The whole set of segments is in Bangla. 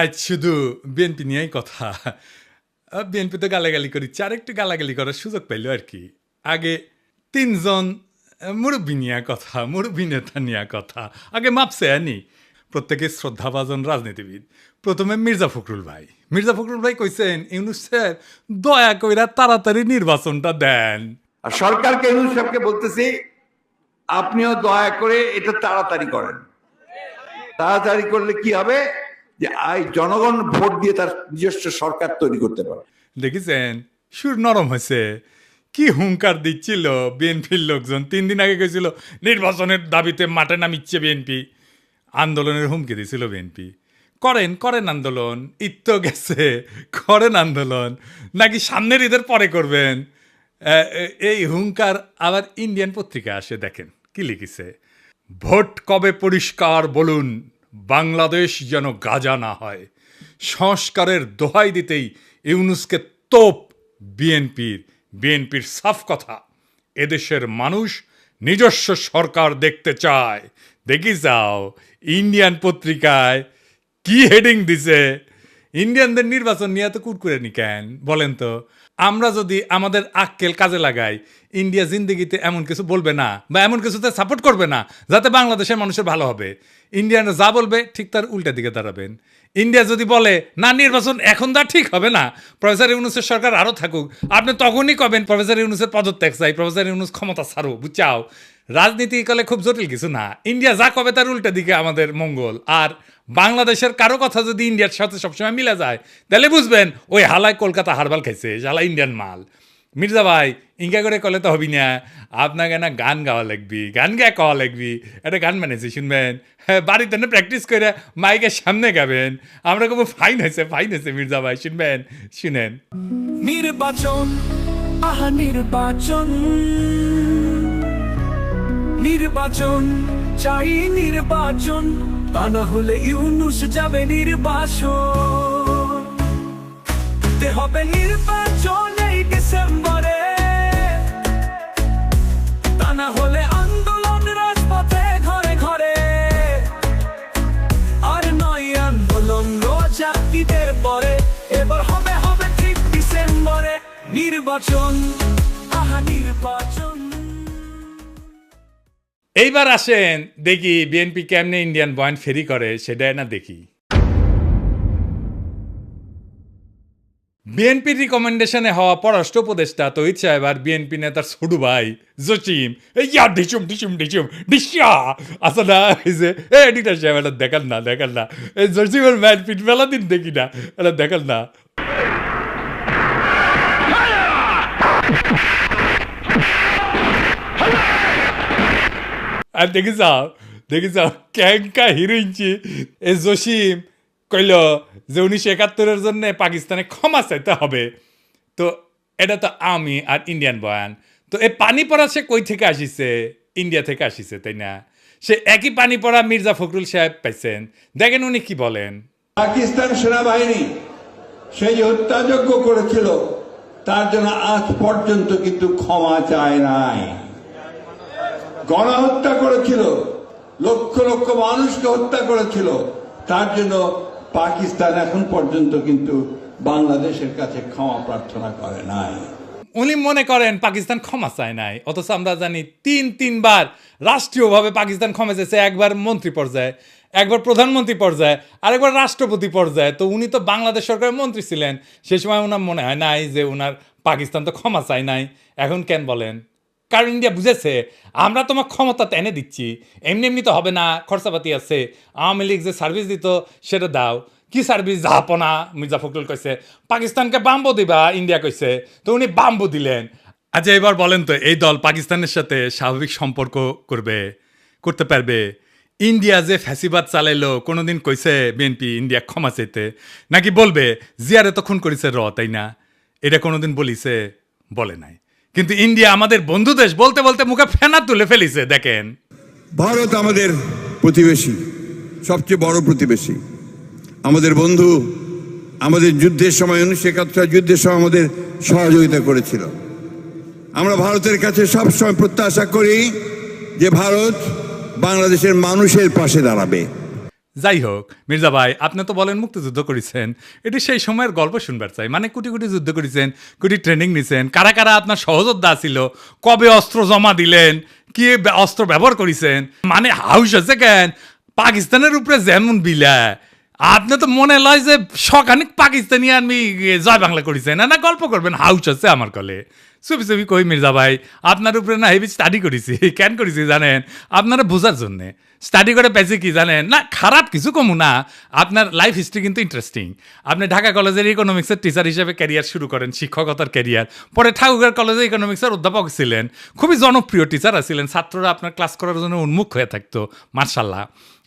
আজ শুধু বিএনপি নিয়েই কথা। বিএনপি তো গালাগালি করিচ্ছে আর একটু গালাগালি করার সুযোগ পাইল আর কি। আগে তিনজন মুরব্বী নিয়ে কথা, মুরব্বী নেতা নিয়ে কথা। আগে মাপছে আনি। প্রত্যেকে শ্রদ্ধাভাজন রাজনীতিবিদ। প্রথমে মির্জা ফখরুল ভাই। মির্জা ফখরুল ভাই কইছেন, ইউনুস দয়া কইরা তাড়াতাড়ি নির্বাচনটা দেন। আর সরকারকে ইউনুস বলতেছি, আপনিও দয়া করে এটা তাড়াতাড়ি করেন। তাড়াতাড়ি করলে কি হবে? যে আই জনগণ ভোট দিয়ে তার নিজস্ব সরকার তৈরি করতে পারে। দেখেছেন? সুর নরম হয়েছে। কি হুঙ্কার দিচ্ছিল বিএনপির লোকজন? তিন দিন আগে গেছিল নির্বাচনের দাবিতে মাঠে নামিচ্ছে বিএনপি। আন্দোলনের হুমকি দিছিল বিএনপি। করেন করেন আন্দোলন তো গেছে, করেন আন্দোলন। নাকি সামনের ঈদের পরে করবেন? এই হুঙ্কার আবার ইন্ডিয়ান পত্রিকা আসে, দেখেন। কি লিখেছে? ভোট কবে পরিষ্কার বলুন। বাংলাদেশ যেন গাজা না হয়। সংস্কারের দোহাই দিতেই ইউনুসকে তোপ বিএনপির বিএনপির সাফ কথা। এদেশের মানুষ নিজস্ব সরকার দেখতে চায়। দেখি যাও, ইন্ডিয়ান পত্রিকায় কি হেডিং দিছে? ইন্ডিয়ানদের নির্বাচন নিয়ে তো কুরকুরে নি কেন? বলেন তো। আমরা যদি আমাদের আক্কেল কাজে লাগাই, ইন্ডিয়া জিন্দগিতে এমন কিছু বলবে না বা এমন কিছুতে সাপোর্ট করবে না, যাতে বাংলাদেশের মানুষের ভালো হবে। ইন্ডিয়ানরা যা বলবে ঠিক তার উল্টা দিকে দাঁড়াবেন। ইন্ডিয়া যদি বলে, না, নির্বাচন এখন তা ঠিক হবে না, প্রফেসর ইউনুসের সরকার আরও থাকুক। আপনি তখনই কবেন, প্রফেসর ইউনুসের পদত্যাগ চাই, প্রফেসর ইউনুস ক্ষমতা ছাড়ো, বুঝাও। রাজনীতি কালে খুব জটিল কিছু না। ইন্ডিয়া যা কবে তার উল্টা দিকে আমাদের মঙ্গল। আর বাংলাদেশের কারও কথা যদি ইন্ডিয়ার সাথে সবসময় মিলে যায়, তাহলে বুঝবেন, ওই হালায় কলকাতা হারবাল খাইছে হালা ইন্ডিয়ান মাল। মির্জা ভাই ইঙ্কা করে কলে তো হবি না। আপনাকে না গান গাওয়া লাগবি, গান গা কওয়া লাগবি। একটা গান বানিয়েছি শুনবেন? হ্যাঁ বাড়িতে না প্র্যাকটিস করে মাইকের সামনে গাবেন। আমরা খুব ফাইন হয়েছে ফাইন হয়েছে মির্জা ভাই, শুনবেন? শুনেন। নির্বাচন, আহা নির্বাচন। নির্বাচন, চাই নির্বাচন, তা না হলে ইউনুস যাবে নির্বাচন হবে নির্বাচন। ঠিক ডিসেম্বরে নির্বাচন। নির্বাচন। এইবার আসেন, দেখি বিএনপি কেমনে ইন্ডিয়ান পয়েন্ট ফেরি করে, সেটাই না দেখি। বিএনপির রিকমেন্ডেশনে হওয়া পররাষ্ট্র উপদেষ্টা তহিদ সাহেব আর বিএনপি নেতার ছোট ভাই এই ইয়া ডিসুম ডিসুম ডিসুম, ডিসিয়া। আসলে এই যে, এ এডিটার সাহেব, এটা দেখাল না দেখাল না। এই জসিমের ম্যাচ পিট মেলা দিন দেখি না, এটা দেখাল না। আর দেখি যাও দেখি যাও ক্যাঙ্কা হিরোইনছি এ জসিম কইল, যে উনিশশো একাত্তরের জন্য পাকিস্তানে ক্ষমা চাইতে হবে। তো এটা তো আমি আর ইন্ডিয়ান বয়ান। তো এই পানি পড়া সে কই থেকে আসিছে? ইন্ডিয়া থেকে আসিছে, তাই না? সে একই পানি পড়া মির্জা ফখরুল সাহেব পাইছেন। দেখেন উনি কি বলেন। পাকিস্তান সেনাবাহিনী সেই হত্যাযজ্ঞ করেছিল, তার জন্য আজ পর্যন্ত কিন্তু ক্ষমা চায় নাই। গণহত্যা করেছিল, লক্ষ লক্ষ মানুষকে হত্যা করেছিল, তার জন্য পাকিস্তান এখন পর্যন্ত কিন্তু বাংলাদেশের কাছে ক্ষমা প্রার্থনা করে নাই। উনি মনে করেন পাকিস্তান ক্ষমা চায় নাই, অথচ আমরা জানি তিন, তিনবার রাষ্ট্রীয়ভাবে পাকিস্তান ক্ষমা চেয়েছে, একবার মন্ত্রী পর্যায়ে, একবার প্রধানমন্ত্রী পর্যায়ে, আরেকবার রাষ্ট্রপতি পর্যায়ে। তো উনি তো বাংলাদেশ সরকারের মন্ত্রী ছিলেন, সে সময় ওনার মনে হয় নাই যে ওনার পাকিস্তান তো ক্ষমা চায় নাই। এখন কেন বলেন? কারণ ইন্ডিয়া বুঝেছে, আমরা তোমার ক্ষমতা এনে দিচ্ছি। এমনি এমনি তো হবে না, খরচাপাতি আছে। আওয়ামী লীগ যে সার্ভিস দিত, সেটা দাও। কি সার্ভিস জাহাপনা, মির্জা ফখরুল কইছে, পাকিস্তানকে বাম্বু দিবা ইন্ডিয়া কইছে। তো উনি বাম্বু দিলেন। আচ্ছা এবার বলেন তো, এই দল পাকিস্তানের সাথে স্বাভাবিক সম্পর্ক করবে, করতে পারবে? ইন্ডিয়া যে ফ্যাসিবাদ চালাইলো, কোনোদিন কইছে বিএনপি, ইন্ডিয়া ক্ষমা চাইতে? নাকি বলবে, জিয়ারে তো খুন করেছে র তাই না? এটা কোনোদিন বলিছে, বলে নাই। কিন্তু ইন্ডিয়া আমাদের বন্ধু দেশ বলতে বলতে মুখে ফেনা তুলে ফেলিছে, দেখেন। ভারত আমাদের প্রতিবেশী, সবচেয়ে বড় প্রতিবেশী। আমাদের বন্ধু আমাদের যুদ্ধের সময় উনিশশো একাত্তর যুদ্ধের সময় আমাদের সহযোগিতা করেছিল। আমরা ভারতের কাছে সবসময় প্রত্যাশা করি যে ভারত বাংলাদেশের মানুষের পাশে দাঁড়াবে। যাই হোক, মির্জা ভাই, আপনি তো বলেন মুক্তিযুদ্ধ করেছেন। এটি সেই সময়ের গল্প শুনবার চাই। মানে কোটি কোটি যুদ্ধ করেছেন, কোটি ট্রেনিং নিছেন। কারা কারা আপনার সহযোদ্ধা ছিল? কবে অস্ত্র জমা দিলেন? কি অস্ত্র ব্যবহার করেছেন? মানে হাউস আছে কেন? পাকিস্তানের উপরে যেমন বিলা। আপনি তো মনে লয় যে সখানিক পাকিস্তানি আমি জয় বাংলা করেছেন। না, গল্প করবেন। হাউস আছে আমার কলে। চুপি চুপি কই মির্জা ভাই, আপনার উপরে না হেভি স্টাডি করেছি, কেন করেছি জানেন? আপনারা বোঝার জন্যে। স্টাডি করে পেয়েছি কি জানেন? না, খারাপ কিছু কমু না। আপনার লাইফ হিস্ট্রি কিন্তু ইন্টারেস্টিং আপনি ঢাকা কলেজের ইকোনমিক্সের টিচার হিসেবে ক্যারিয়ার শুরু করেন, শিক্ষকতার ক্যারিয়ার পরে ঠাকুরগাঁও কলেজে ইকোনমিক্সের অধ্যাপক ছিলেন। খুবই জনপ্রিয় টিচার ছিলেন ছাত্ররা আপনার ক্লাস করার জন্য উন্মুখ হয়ে থাকতো মার্শাল্লাহ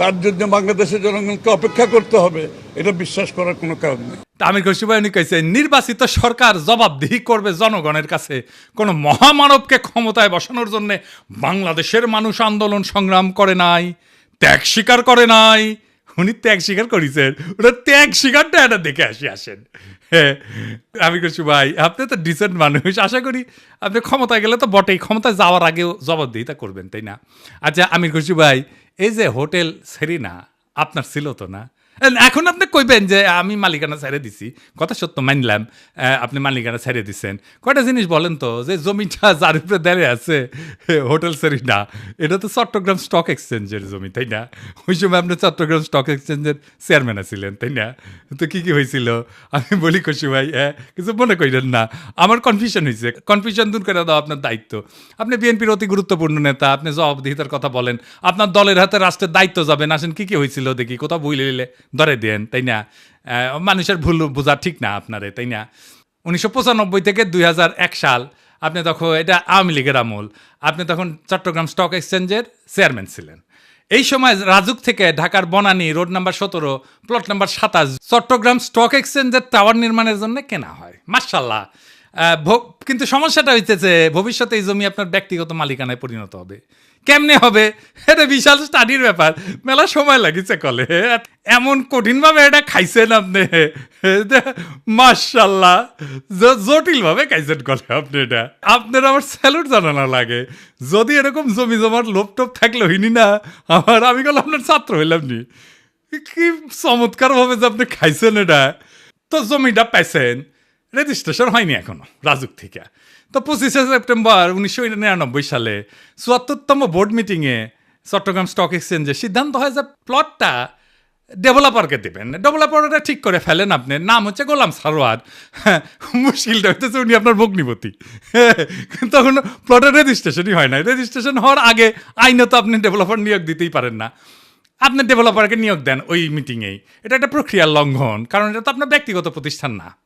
তার জন্য বাংলাদেশের জনগণকে অপেক্ষা করতে হবে। এটা বিশ্বাস করার কোনো কারণ নেই। আমির খসরু ভাই, উনি কইছে, নির্বাচিত সরকার জবাবদিহি করবে জনগণের কাছে। কোনো মহামানবকে ক্ষমতায় বসানোর জন্য বাংলাদেশের মানুষ আন্দোলন সংগ্রাম করে নাই, ত্যাগ স্বীকার করে নাই উনি ত্যাগ স্বীকার করেছেন। ওটা ত্যাগ স্বীকারটা এটা দেখে আসি, আসেন। হ্যাঁ আমি করছি ভাই, আপনি তো ডিসেন্ট মানুষ। আশা করি আপনি ক্ষমতায় গেলে তো বটেই। ক্ষমতায় যাওয়ার আগেও জবাবদিহিতা করবেন, তাই না? আচ্ছা আমি করছি ভাই, এই যে হোটেল সেরিনা, আপনার ছিল তো না? এখন আপনি কইবেন যে, আমি মালিকানা ছেড়ে দিছি। কথা সত্য, মানলাম। আপনি মালিকানা ছেড়ে দিচ্ছেন কয়টা জিনিস বলেন তো, যে জমিটা যার উপরে দাঁড়িয়ে আছে হোটেল সেরিনা এটা তো চট্টগ্রাম স্টক এক্সচেঞ্জের জমি, তাই না? ওই সময় আপনি চট্টগ্রাম স্টক এক্সচেঞ্জের চেয়ারম্যান আছিলেন, তাই না? তো কি কি হয়েছিল? আমি বলি, খুশি ভাই হ্যাঁ কিছু মনে করেন না। আমার কনফিউশন হয়েছে কনফিউশন দূর করে দাও আপনার দায়িত্ব। আপনি বিএনপির অতি গুরুত্বপূর্ণ নেতা, আপনি জবাবদিহিতার কথা বলেন। আপনার দলের হাতে রাষ্ট্রের দায়িত্ব যাবেন আসেন, কি কি হয়েছিল? দেখি, কোথাও বই লিলে ধরে দেন, তাই না? মানুষের ভুল বোঝা ঠিক না আপনারে, তাই না? উনিশশো পঁচানব্বই থেকে দুই সাল আপনি তখন, এটা আওয়ামী লীগের আমল, আপনি তখন চট্টগ্রাম স্টক এক্সচেঞ্জের চেয়ারম্যান ছিলেন। এই সময় রাজুক থেকে ঢাকার বনানী রোড নাম্বার সতেরো, প্লট নাম্বার সাতাশ, চট্টগ্রাম স্টক এক্সচেঞ্জের টাওয়ার নির্মাণের জন্য কেনা হয়। মার্শাল্লাহ কিন্তু সমস্যাটা হইতেছে, ভবিষ্যতে এই জমি আপনার ব্যক্তিগত মালিকানায় পরিণত হবে। কেমনে হবে? এটা বিশাল স্টাডির ব্যাপার। মেলা সময় লাগিছে কলে। এমন কঠিনভাবে এটা খাইছেন আপনি। মার্শাল্লাহ জটিলভাবে খাইছেন কলে আপনি এটা। আপনার আমার স্যালুট জানানো লাগে। যদি এরকম জমি জমার লোভ টোপ থাকলে হইনি না? আমার, আমি গেল আপনার ছাত্র হইলাম নি। কি চমৎকার ভাবে যে আপনি খাইছেন এটা। তো জমিটা পাইছেন। রেজিস্ট্রেশন হয়নি এখনও, রাজুক থেকে। তো পঁচিশে সেপ্টেম্বর উনিশশো নিরানব্বই সালে চুয়াত্তরতম বোর্ড মিটিংয়ে চট্টগ্রাম স্টক এক্সচেঞ্জে সিদ্ধান্ত হয় যে প্লটটা ডেভেলপারকে দেবেন। ডেভেলপারটা ঠিক করে ফেলেন আপনি। নাম হচ্ছে গোলাম সারোয়ার মুশকিলটা হইতেছে উনি আপনার ভগ্নিপতি। তখন প্লটের রেজিস্ট্রেশনই হয় না রেজিস্ট্রেশন হওয়ার আগে আইনত আপনি ডেভেলপার নিয়োগ দিতেই পারেন না। আপনি ডেভেলপারকে নিয়োগ দেন ওই মিটিংয়েই। এটা একটা প্রক্রিয়ার লঙ্ঘন, কারণ এটা তো আপনার ব্যক্তিগত প্রতিষ্ঠান না।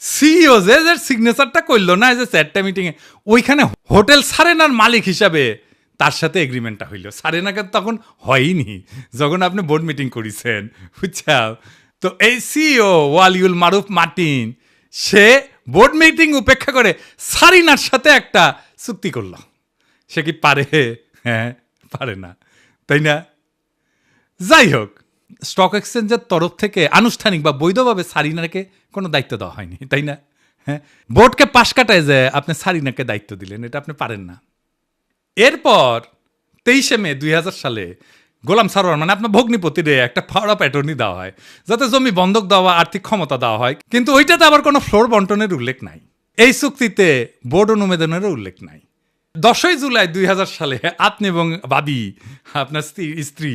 সিইও যে যে সিগনেচারটা করল না যে চারটা মিটিংয়ে ওইখানে হোটেল সারেনার মালিক হিসাবে তার সাথে এগ্রিমেন্টটা হইল। সারেনাকে তখন হয়নি যখন আপনি বোর্ড মিটিং করেছেন বুঝছা তো এই সিইও ওয়ালিউল মারুফ মার্টিন, সে বোর্ড মিটিং উপেক্ষা করে সারিনার সাথে একটা চুক্তি করল। সে কি পারে? হ্যাঁ পারে না। তাই না? যাই হোক স্টক এক্সচেঞ্জের তরফ থেকে আনুষ্ঠানিক বা বৈধভাবে সারিনাকে কোনো দায়িত্ব দেওয়া হয়নি, তাই না? হ্যাঁ? বোর্ডকে পাশ কাটায় যে আপনি সারিনাকে দায়িত্ব দিলেন, এটা আপনি পারেন না। এরপর তেইশে মে দুই হাজার সালে গোলাম সারোয়ার মানে আপনার ভগ্নিপতিরে একটা অফ অ্যাটর্নি দেওয়া হয়, যাতে জমি বন্ধক দেওয়া, আর্থিক ক্ষমতা দেওয়া হয়। কিন্তু ওইটাতে আবার কোনো ফ্লোর বন্টনের উল্লেখ নাই। এই চুক্তিতে বোর্ড অনুমোদনেরও উল্লেখ নাই। দশই জুলাই দুই হাজার সালে আপনি এবং বাবি আপনার স্ত্রী স্ত্রী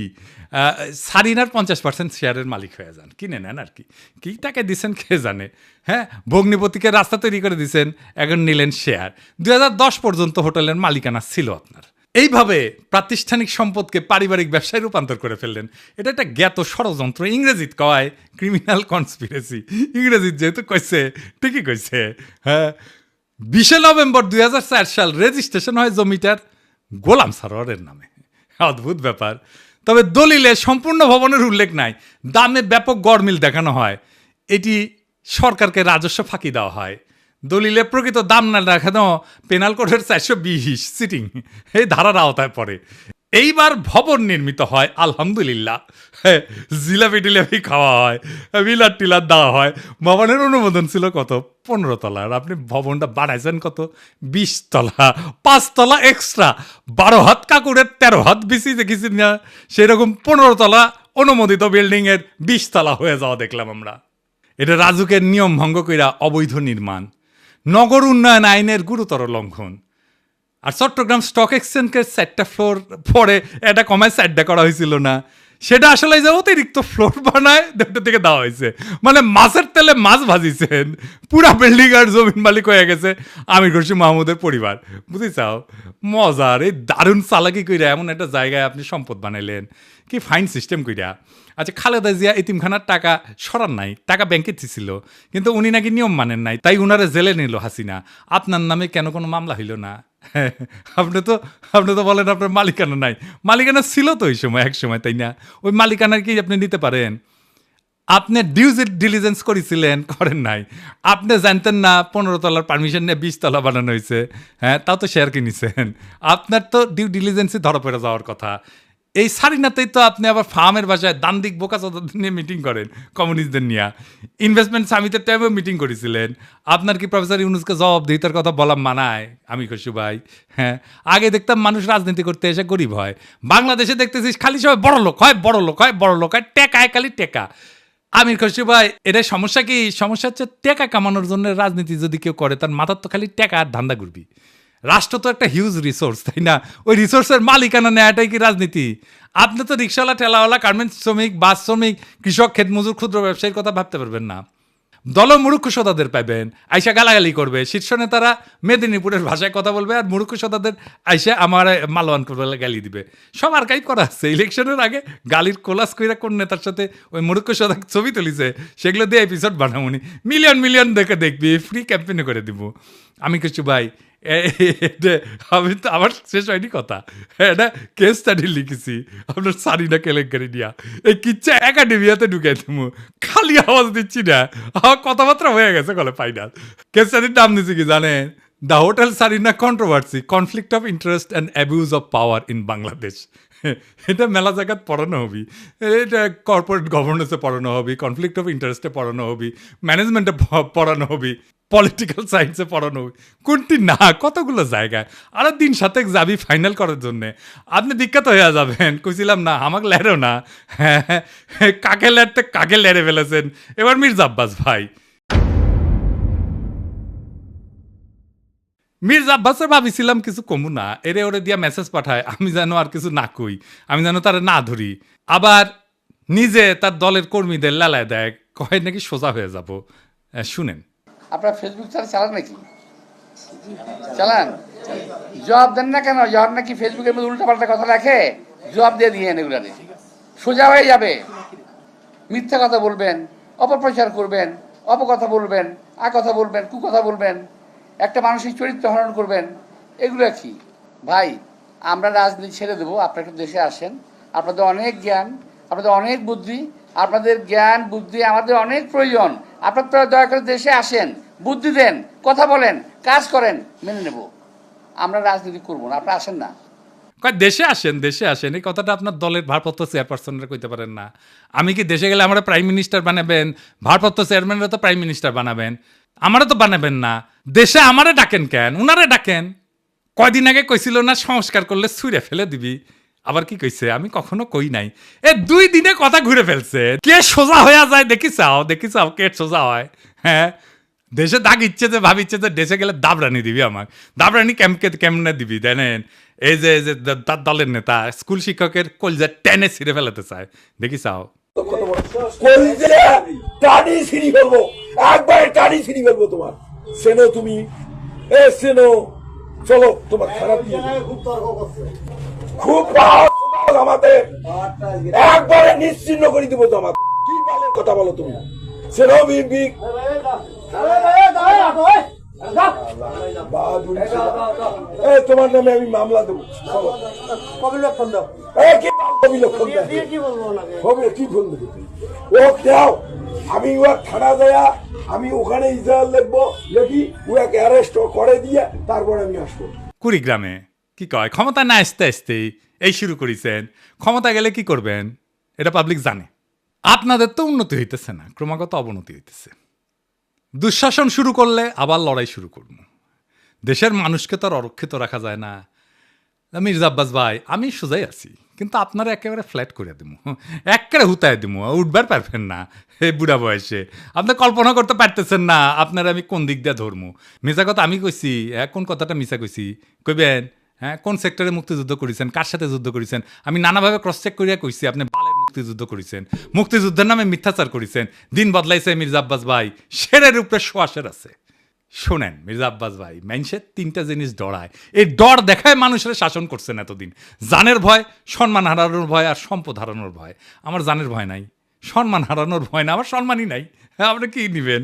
সারিনার পঞ্চাশ পার্সেন্ট শেয়ারের মালিক হয়ে যান। কিনে নেন আর কি। কি টাকা দিচ্ছেন কে জানে? হ্যাঁ ভগ্নিপতিকে রাস্তা তৈরি করে দিচ্ছেন এখন নিলেন শেয়ার। দুই হাজার দশ পর্যন্ত হোটেলের মালিকানা ছিল আপনার। এইভাবে প্রাতিষ্ঠানিক সম্পদকে পারিবারিক ব্যবসায় রূপান্তর করে ফেললেন। এটা একটা জ্ঞাত ষড়যন্ত্র। ইংরেজিত কয়, ক্রিমিনাল কনস্পিরেসি। ইংরেজিত যেহেতু কইছে, ঠিকই কইছে। হ্যাঁ বিশে নভেম্বর দুই হাজার চার সাল রেজিস্ট্রেশন হয় জমিটার গোলাম সারোয়ারের নামে। অদ্ভুত ব্যাপার। তবে দলিলে সম্পূর্ণ ভবনের উল্লেখ নাই। দামে ব্যাপক গড়মিল দেখানো হয়। এটি সরকারকে রাজস্ব ফাঁকি দেওয়া হয়। দলিলে প্রকৃত দাম না দেখানো পেনাল কোডের চারশো বিশ সিটিং এই ধারার আওতায় পড়ে। এইবার ভবন নির্মিত হয়, আলহামদুলিল্লাহ। জিলাপি টিলাপি খাওয়া হয় বিলার টিলার দেওয়া হয়। ভবনের অনুমোদন ছিল কত? পনেরো তলার আপনি ভবনটা বাড়াইছেন কত? বিশ তলা। পাঁচ তলা এক্সট্রা বারো হাত কাকুরের, তেরো হাত বেশি দেখেছি না। সেরকম পনেরো তলা অনুমোদিত বিল্ডিংয়ের বিশ তলা হয়ে যাওয়া দেখলাম আমরা। এটা রাজুকের নিয়ম ভঙ্গ কইরা অবৈধ নির্মাণ। নগর উন্নয়ন আইনের গুরুতর লঙ্ঘন। আর চট্টগ্রাম স্টক এক্সচেঞ্জের চারটা ফ্লোর পরে এটা কমায় চারটা করা হয়েছিল না। সেটা আসলে যে অতিরিক্ত ফ্লোর বানায় দুটো থেকে দেওয়া হয়েছে। মানে মাছের তেলে মাছ ভাজিছেন, পুরা বিল্ডিং আর জমিন মালিক হয়ে গেছে, আমির খুশি মাহমুদের পরিবার। বুঝেছাও? মজার, এই দারুণ চালাকি কইরা এমন একটা জায়গায় আপনি সম্পদ বানাইলেন। কি ফাইন সিস্টেম কইরা। আচ্ছা খালেদা জিয়া এতিমখানার টাকা সরার নাই, টাকা ব্যাংকে ছিল কিন্তু উনি নাকি নিয়ম মানেন নাই, তাই উনারে জেলে নিল হাসিনা। আপনার নামে কেন কোনো মামলা হইল না? আপনি তো আপনি তো বলেন আপনার মালিকানা নাই। মালিকানা ছিল তো ওই সময়, এক সময়, তাই না? ওই মালিকানার কি আপনি নিতে পারেন? আপনি ডিউজ ডিলিজেন্স করেছিলেন, করেন নাই। আপনি জানতেন না, পনেরো তলার পারমিশন নিয়ে বিশ তলা বানানো হয়েছে। হ্যাঁ তাও তো শেয়ার কিনেছেন। আপনার তো ডিউ ডিলিজেন্সই ধরা পড়ে যাওয়ার কথা। এই সারিনাতেই তো আপনি আবার ফার্মের বাসায় দান্দিক বোকা চোদাদের নিয়ে মিটিং করেন কমিউনিস্টদের নিয়ে। ইনভেস্টমেন্ট সামিটের টাইমেও মিটিং করেছিলেন। আপনার কি প্রফেসর ইউনুসকে জবাবদিহিতার কথা বলা মানায়? আমি খুশি ভাই হ্যাঁ। আগে দেখতাম মানুষ রাজনীতি করতে এসে গরিব হয়। বাংলাদেশে দেখতেছিস খালি সবাই বড় লোক হয়, বড় লোক হয়, বড় লোক হয়, টেকায় খালি টেকা। আমির খুশি ভাই এটা সমস্যা কি? সমস্যা হচ্ছে টেকা কামানোর জন্য রাজনীতি যদি কেউ করে, তার মাথার তো খালি টেকা আর ধান্দা ঘুরবি। রাষ্ট্র তো একটা হিউজ রিসোর্স তাই না? ওই রিসোর্সের মালিকানা নেওয়াটাই কি রাজনীতি? আপনি তো রিক্সাওয়ালা, ঠেলাওয়ালা গার্মেন্টস শ্রমিক বাস শ্রমিক, কৃষক, ক্ষেত মজুর, ক্ষুদ্র ব্যবসায়ীর কথা ভাবতে পারবেন না। দল মুরুক্ষ সদাদের পাবেন আইসা গালাগালি করবে। শীর্ষ নেতারা মেদিনীপুরের ভাষায় কথা বলবে আর মুরুক্ষ সদাদের আইসা আমার মালওয়ান করবে, গালি দিবে। সব কাই করা আছে। ইলেকশনের আগে গালির কোলাস কইরা কোন নেতার সাথে ওই মুরুক্ষ সদা ছবি তুলিছে, সেগুলো দিয়ে এপিসোড বানামুনি। মিলিয়ন মিলিয়ন দেখে দেখবি ফ্রি ক্যাম্পেইনে করে দিব। আমি কিছু ভাই আমি তো, আমার শেষ হয়নি কথা। এটা কেস স্টাডি লিখেছি। আপনার সারিনা কেলেঙ্কারি নিয়া। এই কিচ্ছা একাডেমিয়াতে ঢুকে তুমি খালি আওয়াজ দিচ্ছি না। আমার কথাবার্তা হয়ে গেছে কলে ফাইনাল কেস স্টাডির নাম দিচ্ছি কি জানেন? The hotel Sarina controversy conflict of interest and abuse of power in Bangladesh এটা মেলা জায়গাত পড়ানো হবি। এটা কর্পোরেট গভর্নেন্সে পড়ানো হবি কনফ্লিক্ট অফ ইন্টারেস্টে পড়ানো হবি ম্যানেজমেন্টে পড়ানো হবি। পলিটিক্যাল সায়েন্সে পড়ানো। কোনটি না, কতগুলো জায়গায়? আর দিন সাথে যাবি ফাইনাল করার জন্য। আপনি বিখ্যাত হয়ে যাবেন। কইছিলাম না, আমাকে লেরো না। হ্যাঁ কাকে লেরতে কাকে লেরে ফেলেছেন? এবার মির্জা আব্বাস ভাই। মির্জা আব্বাসের ভাবিছিলাম কিছু কমু না। এরে ওরে দিয়া মেসেজ পাঠায়, আমি যেন আর কিছু না কই। আমি যেন তারা না ধরি। আবার নিজে তার দলের কর্মীদের লালায় দেয়। কয় নাকি সোজা হয়ে যাব। শুনেন। আপনার ফেসবুক চালা চালান নাকি? চালান? জবাব দেন না কেন? জবাব নাকি ফেসবুকের মধ্যে উল্টাপাল্টা কথা রাখে? জবাব দিয়ে দিয়ে এগুলা সোজা হয়ে যাবে। মিথ্যা কথা বলবেন, অপপ্রচার করবেন, অপকথা বলবেন আ কথা বলবেন, কুকথা বলবেন, একটা মানসিক চরিত্র হরণ করবেন, এগুলো কি? ভাই, আমরা রাজনীতি ছেড়ে দেবো। আপনারা দেশে আসেন। আপনাদের অনেক জ্ঞান, আপনাদের অনেক বুদ্ধি আপনাদের জ্ঞান, বুদ্ধি আমাদের অনেক প্রয়োজন। আপনারা দয়া করে দেশে আসেন, বুদ্ধি দেন, কথা বলেন, কাজ করেন, মেনে নেব। আমরা রাজনীতি করব না আপনারা আসেন না। দেশে আসেন দেশে আসেন, এই কথাটা আপনার দলের ভারপ্রাপ্ত চেয়ারপারসনরা কইতে পারেন না। আমি কি দেশে গেলে আমরা প্রাইম মিনিস্টার বানাবেন? ভারপ্রাপ্ত চেয়ারম্যানরা তো প্রাইম মিনিস্টার বানাবেন। আমারও তো বানাবেন না। দেশে আমারে ডাকেন কেন? উনারে ডাকেন। কয়দিন আগে কইছিল না, সংস্কার করলে ছুঁড়ে ফেলে দিবি। আবার কি কইছে? আমি কখনো কই নাই। এ, দুই দিনে কথা ঘুরে ফেলছে। কে সোজা হয়ে যায় দেখি চাও দেখি চাও কে সোজা হয়। হ্যাঁ? দেশে দাগ ইচ্ছে যে ভাবিচ্ছে যে, দেশে গেলে দাবরানি দিবি আমার দাবরানি কেমকে, কেমনে দিবি, জানেন? এই যে এই যে তার দলের নেতা, স্কুল শিক্ষকের কলজা টেনে ছিঁড়ে ফেলাতে চায়। দেখি চাও। টানি ছিঁড়ি ফেলব। একবারে টানি ছিঁড়ি ফেলব তোমার। সেনো তুমি। এ সেনো চলো, তোমার খারাপ। খুব একবারে নিশ্চিন্ন করে দিব কি কথা বলো তুমি? তোমার নামে আমি মামলা দেবো। এ, কি বলব ও দাও। আমি ও থানা দেয়া আমি ওখানে ইসরায়েল লিখব লিখি ওকে অ্যারেস্ট করে দিয়ে তারপরে আমি আসব। কুড়িগ্রামে কি কয়? ক্ষমতা না আসতে আসতেই এই শুরু করেছেন। ক্ষমতা গেলে কি করবেন? এটা পাবলিক জানে। আপনাদের তো উন্নতি হইতেছে না, ক্রমাগত অবনতি হইতেছে। দুঃশাসন শুরু করলে আবার লড়াই শুরু করব। দেশের মানুষকে তো আর অরক্ষিত রাখা যায় না। মির্জা আব্বাস ভাই, আমি সোজাই আছি, কিন্তু আপনারা একেবারে ফ্ল্যাট করে দিব একেবারে হুতায় দিব উঠবার পারবেন না, হে বুড়া বয়সে। আপনি কল্পনা করতে পারতেছেন না, আপনারা আমি কোন দিক দিয়ে ধরমু। মিশা কথা আমি কইছি কোন কথাটা মিশা কইছি? কইবেন হ্যাঁ কোন সেক্টরে মুক্তিযুদ্ধ করেছেন? কার সাথে যুদ্ধ করেছেন? আমি নানাভাবে ক্রস চেক করিয়া কইছি, আপনি বালের মুক্তিযুদ্ধ করেছেন। মুক্তিযুদ্ধের নামে মিথ্যাচার করেছেন। দিন বদলাইছে মির্জা আব্বাস ভাই। শেরের উপরে শোয়াশের আছে। শোনেন, মির্জা আব্বাস ভাই মানুষের তিনটা জিনিস ডরায়। এই ডর দেখায় মানুষের শাসন করছেন এতদিন। জানের ভয়, সম্মান হারানোর ভয় আর সম্পদ হারানোর ভয়। আমার জানের ভয় নাই। সম্মান হারানোর ভয় না আমার সম্মানই নাই। হ্যাঁ, আপনি কি নিবেন?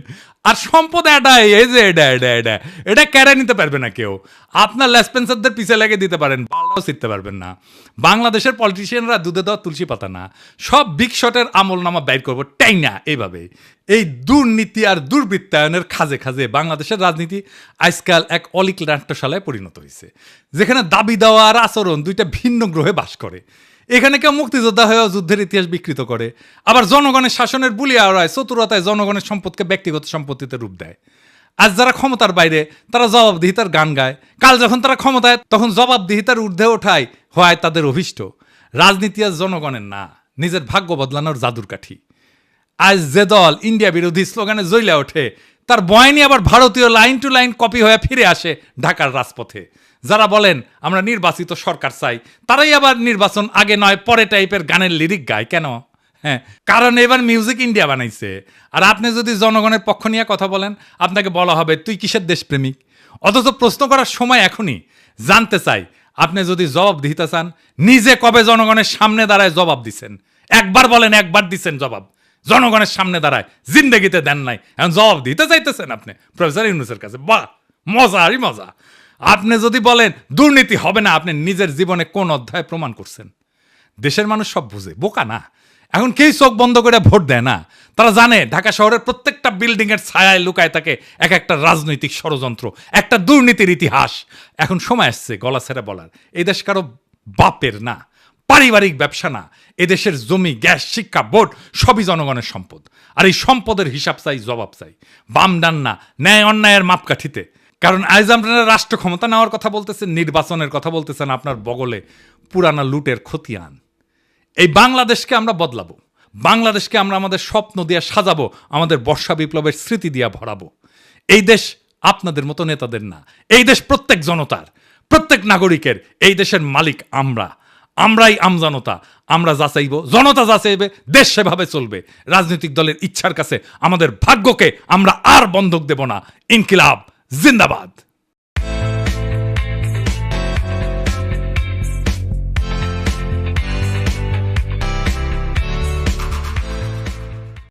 আর সম্পদ এটাই এই যে এটা এটা এটা এটা কেড়ে নিতে পারবে না কেউ। আপনার লেসপেন্সারদের পিছে লেগে দিতে পারেন বালটাও শিখতে পারবেন না। বাংলাদেশের পলিটিশিয়ানরা দুধে দেওয়া তুলসী পাতা না। সব বিগ শটের আমল নামা বাইর করব টাই না এইভাবে। এই দুর্নীতি আর দুর্বৃত্তায়নের খাজে খাজে বাংলাদেশের রাজনীতি আজকাল এক অলিক নাট্যশালায় পরিণত হয়েছে যেখানে দাবি দেওয়া আর আচরণ দুইটা ভিন্ন গ্রহে বাস করে। এখানে কেউ মুক্তিযোদ্ধা হয়েও যুদ্ধের ইতিহাস বিকৃত করে। আবার জনগণের শাসনের বুলি আড়ায় চতুরতায় জনগণের সম্পদকে ব্যক্তিগত সম্পত্তিতে রূপ দেয়। আজ যারা ক্ষমতার বাইরে, তারা জবাবদিহিতার গান গায়। কাল যখন তারা ক্ষমতায়, তখন জবাবদিহিতার ঊর্ধ্বে ওঠায় হয় তাদের অভিষ্ট। রাজনীতি আজ জনগণের না, নিজের ভাগ্য বদলানোর জাদুর কাঠি। আজ যে দল ইন্ডিয়া বিরোধী স্লোগানে জ্বলে ওঠে, তার বয়নি আবার ভারতীয় লাইন টু লাইন কপি হয়ে ফিরে আসে ঢাকার রাজপথে। যারা বলেন, আমরা নির্বাচিত সরকার চাই, তারাই আবার নির্বাচন আগে নয়, পরে টাইপের গানের লিরিক গায়, কেন? হ্যাঁ কারণ এবার মিউজিক ইন্ডিয়া বানাইছে। আর আপনি যদি জনগণের পক্ষ নিয়ে কথা বলেন, আপনাকে বলা হবে, তুই কিসের দেশপ্রেমিক? অথচ প্রশ্ন করার সময় এখনই। জানতে চাই, আপনি যদি জবাব দিতে চান, নিজে কবে জনগণের সামনে দাঁড়ায় জবাব দিছেন? একবার বলেন, একবার দিছেন জবাব। জনগণের সামনে দাঁড়ায়, জিন্দগিতে দেন নাই। এখন জবাব দিতে চাইতেছেন আপনি। প্রফেসর ইউনুসের কাছে, বাহ! মজা আরই মজা। আপনি যদি বলেন, দুর্নীতি হবে না, আপনি নিজের জীবনে কোন অধ্যায় প্রমাণ করছেন? দেশের মানুষ সব বুঝে, বোকা না? এখন কেই চোখ বন্ধ করে ভোট দেয় না। তারা জানে, ঢাকা শহরের প্রত্যেকটা বিল্ডিং এর ছায়ায় লুকায় থাকে এক একটা রাজনৈতিক ষড়যন্ত্র, একটা দুর্নীতির ইতিহাস। এখন সময় আসছে, গলা ছেড়ে বলার। এই দেশ কারও বাপের না, পারিবারিক ব্যবসা না। এদেশের জমি, গ্যাস, শিক্ষা বোর্ড সবই জনগণের সম্পদ। আর এই সম্পদের হিসাব চাই, জবাব চাই। বাম ডান না, ন্যায় অন্যায়ের মাপকাঠিতে। কারণ আজ আপনারা রাষ্ট্র ক্ষমতা নেওয়ার কথা বলতেছেন, নির্বাচনের কথা বলতেছেন, আপনার বগলে পুরানা লুটের খতিয়ান। এই বাংলাদেশকে আমরা বদলাবো। বাংলাদেশকে আমরা আমাদের স্বপ্ন দিয়ে সাজাবো, আমাদের বর্ষা বিপ্লবের স্মৃতি দিয়ে ভরাবো। এই দেশ আপনাদের মতো নেতাদের না। এই দেশ প্রত্যেক জনতার, প্রত্যেক নাগরিকের, এই দেশের মালিক আমরা। আমরাই আমজনতা, আমরা যাচাইব জনতা যাচাইবে দেশ সেভাবে চলবে। রাজনৈতিক দলের ইচ্ছার কাছে আমাদের ভাগ্যকে আমরা আর বন্ধক দেব না। ইনকিলাব। Zindabad.